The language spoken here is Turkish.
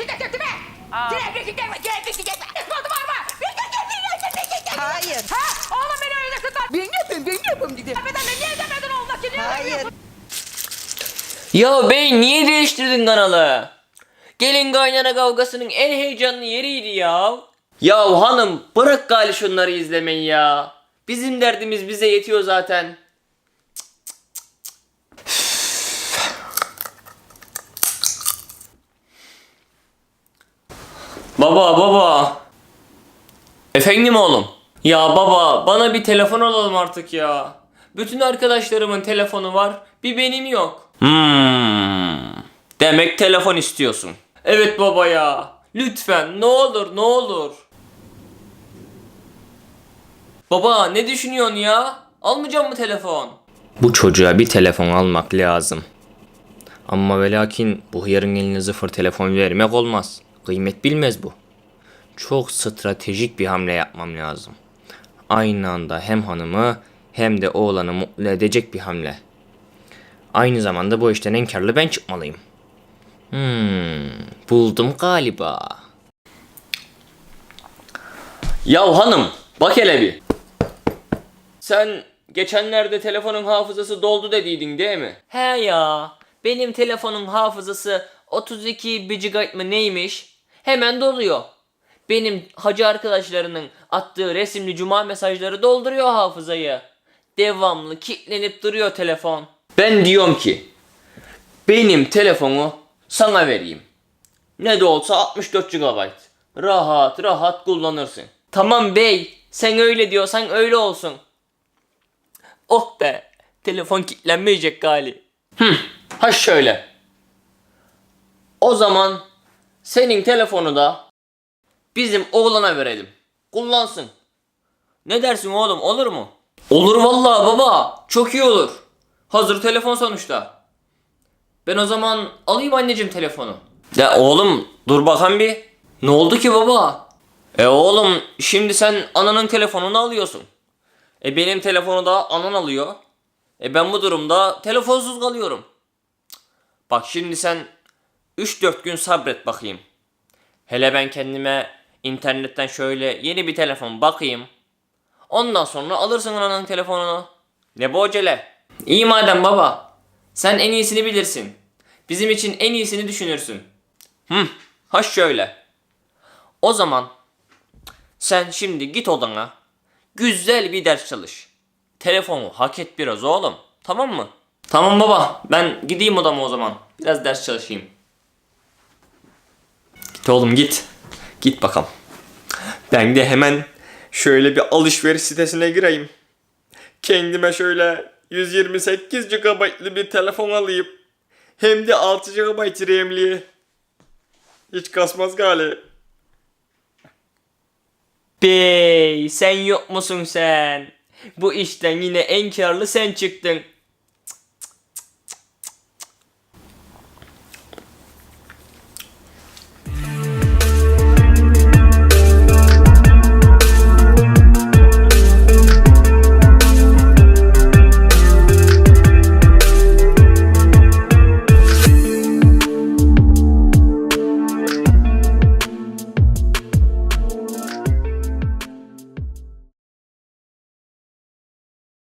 şiddet. Direkt bir şiddet, direkt şiddet. Var? Bir şiddet, şiddet, bir şiddet. Hayır. Ha? Oğlum beni öyle kızlar. Ben yapayım, ben yapayım dedi. Demeden de niye demedin oğlum ki? Niye Hayır. Ya bey niye değiştirdin kanalı? Gelin kaynana kavgasının en heyecanlı yeriydi ya. Ya hanım bırak gali şunları izlemeyi ya. Bizim derdimiz bize yetiyor zaten. Baba baba. Efendim oğlum. Ya baba bana bir telefon alalım artık ya. Bütün arkadaşlarımın telefonu var. Bir benim yok. Hmm. Demek telefon istiyorsun. Evet baba ya. Lütfen ne olur ne olur. Baba ne düşünüyorsun ya? Almayacak mı telefon? Bu çocuğa bir telefon almak lazım. Ama ve lakin bu hıyarın eline sıfır telefon vermek olmaz. Kıymet bilmez bu. Çok stratejik bir hamle yapmam lazım. Aynı anda hem hanımı hem de oğlanı mutlu edecek bir hamle. Aynı zamanda bu işten en karlı ben çıkmalıyım. Hmm, buldum galiba. Ya hanım, bak hele bir. Sen geçenlerde telefonun hafızası doldu dediydin değil mi? He ya, benim telefonun hafızası 32 GB mı neymiş? Hemen doluyor. Benim hacı arkadaşlarının attığı resimli cuma mesajları dolduruyor hafızayı. Devamlı kilitlenip duruyor telefon. Ben diyorum ki benim telefonu sana vereyim. Ne de olsa 64 GB. Rahat rahat kullanırsın. Tamam bey sen öyle diyorsan öyle olsun. Oh be telefon kilitlenmeyecek gali. Hı, ha şöyle. O zaman senin telefonu da bizim oğlana verelim. Kullansın. Ne dersin oğlum olur mu? Olur vallahi baba. Çok iyi olur. Hazır telefon sonuçta. Ben o zaman alayım anneciğim telefonu. Ya oğlum dur bakalım bir. Ne oldu ki baba? E oğlum şimdi sen ananın telefonunu alıyorsun. E benim telefonu da anan alıyor. E ben bu durumda telefonsuz kalıyorum. Bak şimdi sen 3-4 gün sabret bakayım. Hele ben kendime internetten şöyle yeni bir telefon bakayım. Ondan sonra alırsın ananın telefonunu. Ne bu acele? İyi madem baba. Sen en iyisini bilirsin. Bizim için en iyisini düşünürsün. Hı, ha şöyle. O zaman sen şimdi git odana. Güzel bir ders çalış. Telefonu hak et biraz oğlum. Tamam mı? Tamam baba. Ben gideyim odama o zaman. Biraz ders çalışayım. Git oğlum git. Git bakalım. Ben de hemen şöyle bir alışveriş sitesine gireyim. Kendime şöyle 128 GB'lı bir telefon alayım. Hem de 6 GB RAM'li. Hiç kasmaz gali. Bey sen yok musun sen? Bu işten yine en karlı sen çıktın.